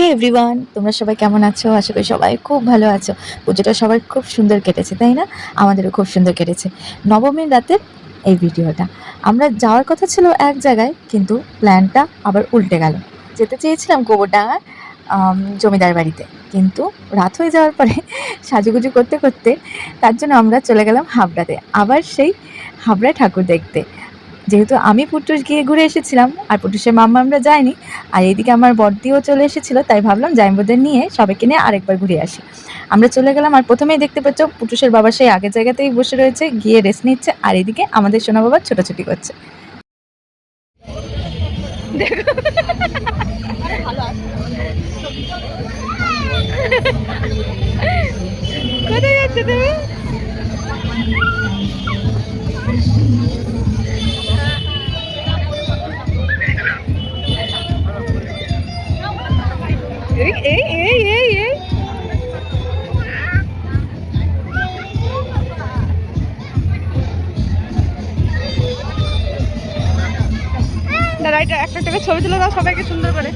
হে everyone তোমরা সবাই কেমন আছো? আশা করি সবাই খুব ভালো আছো। পুজোটা সবাই খুব সুন্দর কেটেছে তাই না? আমাদেরও খুব সুন্দর কেটেছে। নবমীর রাতের এই ভিডিওটা। আমরা যাওয়ার কথা ছিল এক জায়গায় কিন্তু প্ল্যানটা আবার উল্টে গেল। যেতে চেয়েছিলাম গোবরডাঙ্গার আম, জমিদার বাড়িতে। কিন্তু রাত হয়ে যাওয়ার পরে সাজুগুজু করতে করতে তার জন্য আমরা চলে গেলাম হাবড়াতে। আবার সেই হাবড়ায় ঠাকুর দেখতে। যেহেতু আমি পুটুস গিয়ে ঘুরে এসেছিলাম, আর পুটুসের মাম্মা আমরা যাইনি, আর এদিকে আমার বর্দিও চলে এসেছিল, তাই ভাবলাম জাইম্বুদের নিয়ে সবাইকে নিয়ে আরেকবার ঘুরে আসি। আমরা চলে গেলাম, আর প্রথমেই দেখতে পাচ্ছ পুটুসের বাবা সেই আগের জায়গাতেই বসে রয়েছে, গিয়ে রেস্ট নিচ্ছে, আর এদিকে আমাদের সোনা বাবা ছোটাছুটি করছে। কোথায় যাচ্ছে তুমি? একটা টাকা ছবি তুলে দাও সবাইকে সুন্দর করে।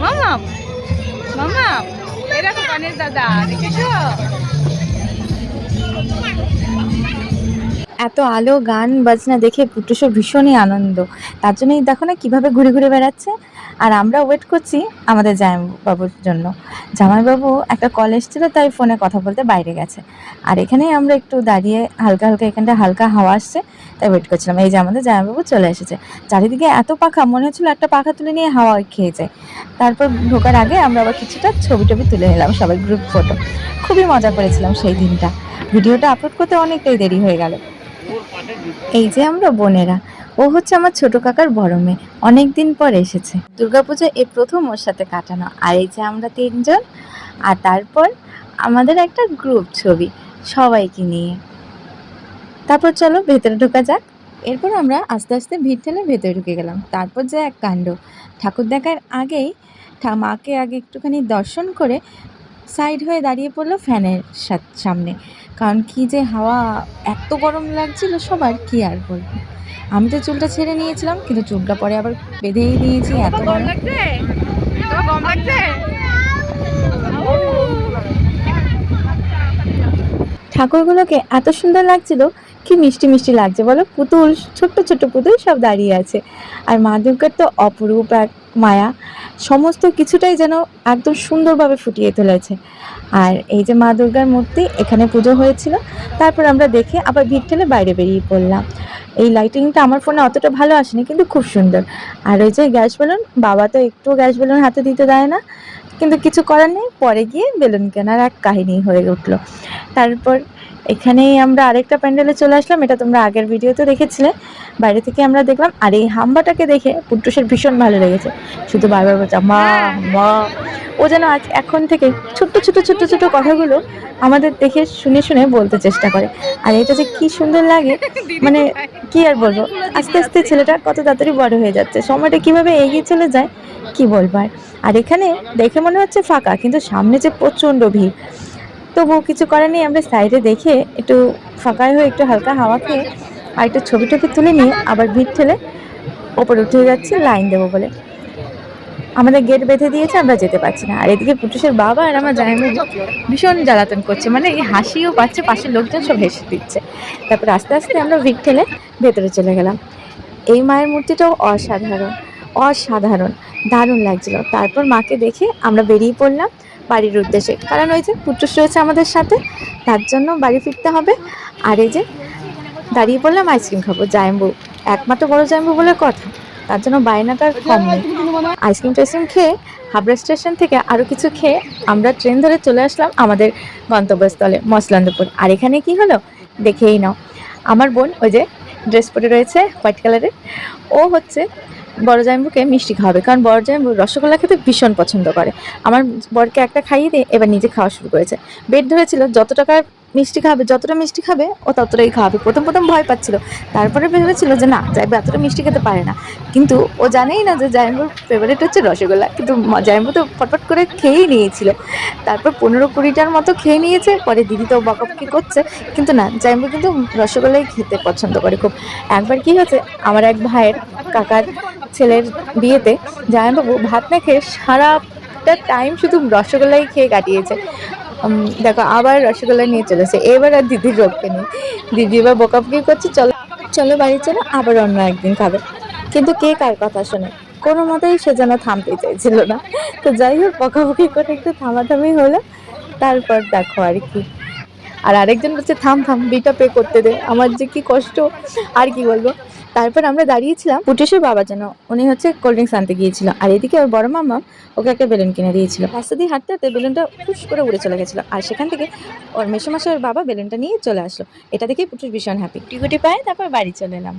মামাম মামাম এরকম অনেক দাদা দেখেছ এত আলো, গান, বাজনা দেখে পুটুসের ভীষণই আনন্দ। তার জন্যই দেখো না কীভাবে ঘুরে ঘুরে বেড়াচ্ছে। আর আমরা ওয়েট করছি আমাদের জামাইবাবুর জন্য। জামাইবাবু একটা কল এসেছিল, তাই ফোনে কথা বলতে বাইরে গেছে। আর এখানেই আমরা একটু দাঁড়িয়ে হালকা হালকা, এখানটা হালকা হাওয়া আসছে, তাই ওয়েট করছিলাম। এই যে আমাদের জামাইবাবু চলে এসেছে। চারিদিকে এত পাখা, মনে হচ্ছিল একটা পাখা তুলে নিয়ে হাওয়া খেয়ে যায়। তারপর ঢোকার আগে আমরা আবার কিছুটা ছবি টবি তুলে নিলাম, সবাই গ্রুপ ফটো খুবই মজা করেছিলাম সেই দিনটা। ভিডিওটা আপলোড করতে অনেকটাই দেরি হয়ে গেল। এই যে আমরা বোনেরা, ও হচ্ছে আমার ছোট কাকার বড় মেয়ে অনেক দিন পর এসেছে। দুর্গাপূজা এই প্রথম ওর সাথে কাটানো, আর এই যে আমরা তিনজন, আর তারপর আমাদের একটা গ্রুপ ছবি, সবাইকে নিয়ে। তারপর চলো ভেতরে ঢোকা যাক। এরপর আমরা আস্তে আস্তে ভিড় ঠেলে ভেতরে ঢুকে গেলাম। তারপর যে এক কাণ্ড, ঠাকুর দেখার আগেই মাকে আগে একটুখানি দর্শন করে সাইড হয়ে দাঁড়িয়ে পড়ল ফ্যানের সামনে কারণ কি যে হাওয়া এত গরম লাগছিল সবার কি আর বলব? আমি তো চুলটা ছেড়ে নিয়েছিলাম কিন্তু চুলটা পরে আবার বেঁধেই নিয়েছি এত গরম লাগছে? গরম লাগছে? ঠাকুরগুলোকে এত সুন্দর লাগছিল কি মিষ্টি মিষ্টি লাগছে বলো? পুতুল, ছোট্ট ছোট্ট পুতুল সব দাঁড়িয়ে আছে। আর মা দুর্গার তো অপরূপ এক মায়া। সমস্ত কিছুটাই যেন একদম সুন্দরভাবে ফুটিয়ে তুলেছে। আর এই যে মা দুর্গার মূর্তি, এখানে পুজো হয়েছিল। তারপর আমরা দেখে আবার ভিড় ঠেলে বাইরে বেরিয়ে পড়লাম। এই লাইটিংটা আমার ফোনে অতটা ভালো আসেনি, কিন্তু খুব সুন্দর। আর ওই যে গ্যাস বেলুন, বাবা তো একটু গ্যাস বেলুন হাতে দিতে দেয় না। কিন্তু কিছু করার নেই, পরে গিয়ে বেলুন কেনার এক কাহিনী হয়ে উঠল। তারপর এখানেই আমরা আরেকটা প্যান্ডেলে চলে আসলাম এটা তোমরা আগের ভিডিওতে দেখেছিলে। বাইরে থেকে আমরা দেখলাম আর এই হাম্বাটাকে দেখে পুট্টুসের ভীষণ ভালো লেগেছে। শুধু বারবার বলছে মা মা। ও যেন আজ এখন থেকে ছোট্ট ছোট ছোট্ট ছোট কথাগুলো আমাদের দেখে শুনে শুনে বলতে চেষ্টা করে। আর এটা যে কি সুন্দর লাগে মানে কি আর বলব? আস্তে আস্তে ছেলেটা কত তাড়াতাড়ি বড় হয়ে যাচ্ছে। সময়টা কীভাবে এগিয়ে চলে যায় কি বলবার আর এখানে দেখে মনে হচ্ছে ফাঁকা কিন্তু সামনে যে প্রচণ্ড ভিড়। তবু কিছু করার নেই, আমরা সাইডে দেখে একটু ফাঁকায় হয়ে একটু হালকা হাওয়া খেয়ে আর একটু ছবি টবি তুলে নিয়ে আবার ভিড় ঠেলে ওপরে উঠে যাচ্ছি, লাইন দেবো বলে। আমাদের গেট বেঁধে দিয়েছে, আমরা যেতে পারছি না। আর এদিকে পুটুসের বাবা আর আমার জামাই ভীষণ জ্বালাতন করছে মানে এই হাসিও পাচ্ছে, পাশের লোকজন সব হেসে দিচ্ছে। তারপর আস্তে আস্তে আমরা ভিড় ঠেলে ভেতরে চলে গেলাম। এই মায়ের মূর্তিটাও অসাধারণ অসাধারণ, দারুণ লাগছিল। তারপর মাকে দেখে আমরা বেরিয়ে পড়লাম। বাড়ির উদ্দেশ্যে। কারণ ওই যে পুটুস রয়েছে আমাদের সাথে, তার জন্য বাড়ি ফিরতে হবে। আর এই যে দাঁড়িয়ে পড়লাম আইসক্রিম খাব জায়ম্বু একমাত্র বড় জায়ম্বু বলে কথা, তার জন্য বায়নাটার কম নেই। আইসক্রিম টাইসক্রিম খেয়ে হাবড়া স্টেশন থেকে আরও কিছু খেয়ে আমরা ট্রেন ধরে চলে আসলাম আমাদের গন্তব্যস্থলে, মসলান্দপুর। আর এখানে কি হলো? দেখেই নাও। আমার বোন ওই যে ড্রেস পরে রয়েছে, হোয়াইট কালারের। ও হচ্ছে বড় জাম্বুকে মিষ্টি খাওয়াবে, কারণ বড় জাম্বু রসগোল্লা খেতে ভীষণ পছন্দ করে। আমার বরকে একটা খাইয়ে দিয়ে এবার নিজে খাওয়া শুরু করেছে। বেড ধরেছিল, যত টাকার মিষ্টি খাবে, যতটা মিষ্টি খাবে, ও ততটাই খাওয়াবে প্রথম প্রথম ভয় পাচ্ছিল। তারপরে ভেবেছিল যে না জাইবু এতটা মিষ্টি খেতে পারে না। কিন্তু ও জানেই না যে জাইম্বুর ফেভারিট হচ্ছে রসগোল্লা। কিন্তু জাইম্বু তো ফটফট করে খেয়েই নিয়েছিল। তারপর পনেরো কুড়িটার মতো খেয়ে নিয়েছে। পরে দিদি তো বকাবকি করছে। কিন্তু না, জাইম্বু কিন্তু রসগোল্লাই খেতে পছন্দ করে খুব। একবার কি হয়েছে, আমার এক ভাইয়ের কাকার ছেলের বিয়েতে জামাইবাবু ভাত না খেয়ে সারাটা টাইম শুধু রসগোল্লাই খেয়ে কাটিয়েছে। দেখো, আবার রসগোল্লা নিয়ে চলেছে। এবার আর দিদির রোগকে নেই। দিদি এবার বকাবকি করছে, চলো চলো বাড়ি চলো, আবার অন্য একদিন খাবে। কিন্তু কে কার কথা শোনে? কোনো মতেই সে যেন থামতে চাইছিল না। তো যাই হোক বকাবকি করে একটু থামাথামি হলো। তারপর দেখো আর কি। আর আরেকজন বলছে, থাম থাম বিটা পে করতে দে। আমার যে কি কষ্ট, আর কি বলব? তারপর আমরা দাঁড়িয়েছিলাম পুটেশের বাবা যেন উনি হচ্ছে কোল্ড ড্রিঙ্কস আনতে গিয়েছিল। আর এদিকে ওর বড় মামা ওকে একটা বেলুন কিনে দিয়েছিল। রাস্তা দিয়ে হাঁটতে হাঁটতে বেলুনটা ফুস করে উড়ে চলে গেছিল। আর সেখান থেকে ওর মেসোমশাইয়ের বাবা বেলুনটা নিয়ে চলে আসলো। এটা দেখে পুটুস ভীষণ হ্যাপি টিকুটি পায়, তারপর বাড়ি চলে এলাম।